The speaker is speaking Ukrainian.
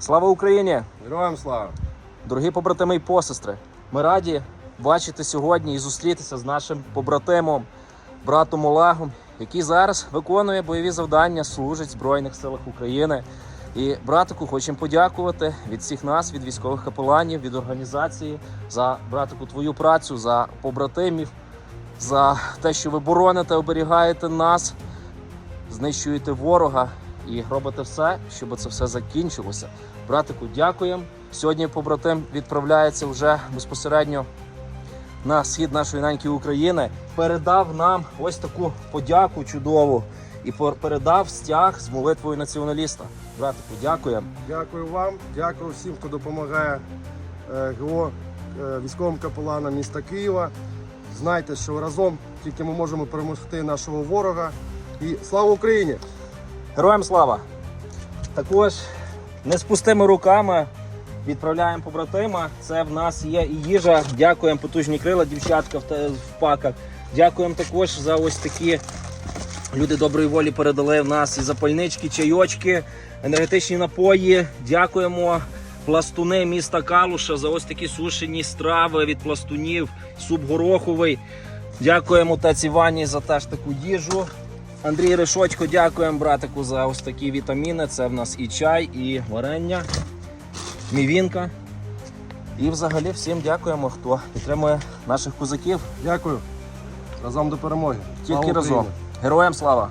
Слава Україні! Героям слава! Дорогі побратими і посестри! Ми раді бачити сьогодні і зустрітися з нашим побратимом, братом Олегом, який зараз виконує бойові завдання, служить в Збройних силах України. І братику хочемо подякувати від всіх нас, від військових капеланів, від організації за братику твою працю, за побратимів, за те, що ви бороните, оберігаєте нас, знищуєте ворога і робите все, щоб це все закінчилося. Братику, дякуємо. Сьогодні побратим відправляється вже безпосередньо на схід нашої неньки України. Передав нам ось таку подяку чудову і передав стяг з молитвою націоналіста. Братику, дякуємо. Дякую вам, дякую всім, хто допомагає е, ГО е, військовим капеланам міста Києва. Знайте, що разом тільки ми можемо перемогти нашого ворога. І слава Україні! Героям слава! Також не з пустими руками відправляємо побратима. Це в нас є і їжа. Дякуємо потужні крила, дівчатка в, паках. Дякуємо також за ось такі люди доброї волі передали в нас і запальнички, чайочки, енергетичні напої. Дякуємо. Пластуни міста Калуша за ось такі сушені страви від пластунів, суп гороховий. Дякуємо таці Івані за теж таку їжу. Андрій Решочко, дякуємо братику за ось такі вітаміни. Це в нас і чай, і варення, мівінка. І взагалі всім дякуємо, хто підтримує наших козаків. Дякую. Разом до перемоги. Тільки разом. Героям слава!